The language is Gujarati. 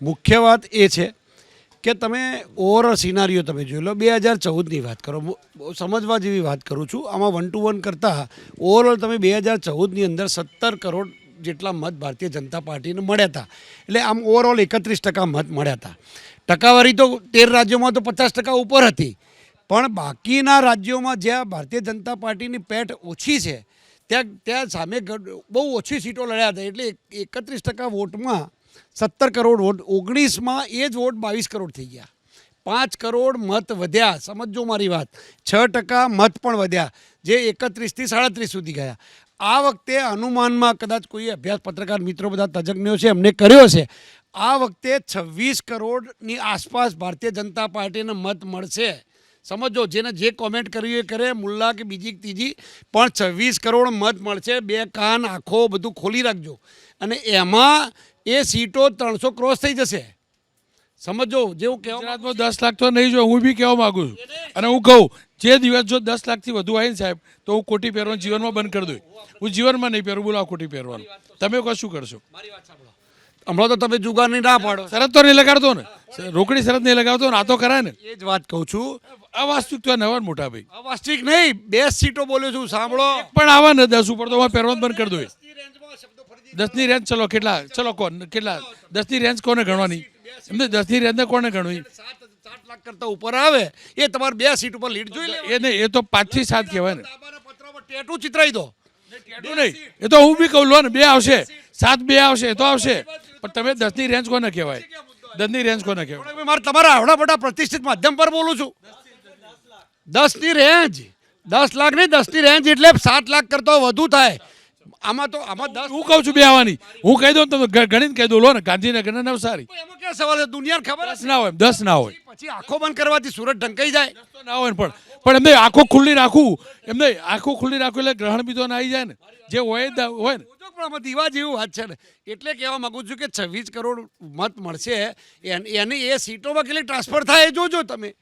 મુખ્ય વાત એ છે કે તમે ઓવરઓલ સિનારીઓ તમે જોઈ લો, બે હજાર ચૌદની વાત કરો સમજવા જેવી વાત કરું છું, આમાં વન ટુ વન કરતાં ઓવરઓલ તમે બે હજાર ચૌદની અંદર સત્તર કરોડ જેટલા મત ભારતીય જનતા પાર્ટીને મળ્યા હતા. એટલે આમ ઓવરઓલ એકત્રીસ ટકા મત મળ્યા હતા. ટકાવારી તો તેર રાજ્યોમાં તો પચાસ ટકા ઉપર હતી. પણ બાકીના રાજ્યોમાં જ્યાં ભારતીય જનતા પાર્ટીની પેઠ ઓછી છે, ત્યાં ત્યાં સામે બહુ ઓછી સીટો લડ્યા હતા, એટલે એકત્રીસ ટકા વોટમાં સત્તર કરોડ વોટ. ઓગણીસમાં એ જ વોટ બાવીસ કરોડ થઈ ગયા. પાંચ કરોડ મત વધ્યા. સમજો મારી વાત. છ ટકા મત પણ વધ્યા. જે એકત્રીસથી સાડત્રીસ સુધી ગયા. આ વખતે અનુમાનમાં કદાચ કોઈ અભ્યાસ પત્રકાર મિત્રો બધા તજજ્ઞો છે, એમને કર્યો છે. આ વખતે છવ્વીસ કરોડની આસપાસ ભારતીય જનતા પાર્ટીને મત મળશે. સમજો જેને જે કોમેન્ટ કર્યું એ કરે મુલ્લા કે બીજી ત્રીજી પણ છવ્વીસ કરોડ મત મળશે. બે કાન આંખો બધું ખોલી રાખજો. અને એમાં એ સીટો ત્રણસો ક્રોસ થઈ જશે. સમજો જેવું કહેવા ગુજરાતમાં દસ લાખ તો નહીં જો હું બી કહેવા માંગુ છું. અને હું કહું જે દિવસ જો દસ લાખથી વધુ આવીને સાહેબ તો હું કોટી પહેરવાનું જીવનમાં બંધ કરી દઉં. હું જીવનમાં નહીં પહેરું બોલો કોટી પહેરવાનું. તમે કશું કરશો? હમણાં તો તમે જુગારની ના પાડો. શરત તો નહીં લગાડતો ને. રોકડી શરત નહીં લગાવતો ને આ તો કરાય ને. એ જ વાત કહું છું. અવાસ્તવિક તો નવા મોટા ભાઈ. અવાસ્તવિક નહીં બે સીટો બોલ્યો છું સાંભળો. પણ આવા ને દસ ઉપર તો હું પહેરવાનું બંધ કરી દઉં દસની રેન્જ ચલો કેટલા ચલો કોણ કેટલા? દસની રેન્જ કોને ગણવાની? એમને દસની રેન્જને કોને ગણવી? સાત લાખ કરતા ઉપર આવે. એ તમારે બે સીટ ઉપર લીડ જોઈ લે એ નહીં એ તો પાંચથી સાત કહેવાય ને. ટેટુ ચિતરાઈ દો. એટલું નહીં એ તો હું બી કહું લો ને બે આવશે. સાત બે આવશે તો આવશે. પણ તમે દસની રેન્જ કોને કહેવાય? દસની રેન્જ કોને કહેવાય? મારે તમારા આવડા મોટા પ્રતિષ્ઠિત માધ્યમ પર બોલું છું. દસની રેન્જ દસ લાખ નહીં દસની રેન્જ એટલે સાત લાખ કરતો વધુ થાય. આમાં તો આમાં દસ હું કહું છું બે આવવાની. હું કહી દઉં ને તમે ગણીને કહી દઉં લો ને ગાંધીનગર ને નવસારી. એમાં ક્યાં સવાલ છે? દુનિયાને ખબર ના હોય દસ ના હોય. પછી આંખો બંધ કરવાથી સુરત ઢંકાઈ જાય. ના હોય ને પણ પણ એમને આંખો ખુલ્લી રાખવું એમને આંખો ખુલ્લી રાખવું એટલે ગ્રહણ બીજો ના આવી જાય ને. જે હોય હોય ને. પણ આમાં દીવા જેવી વાત છે ને. એટલે કહેવા માગું છું કે છવ્વીસ કરોડ મત મળશે. એની એ સીટોમાં કેટલી ટ્રાન્સફર થાય એ જોજો તમે.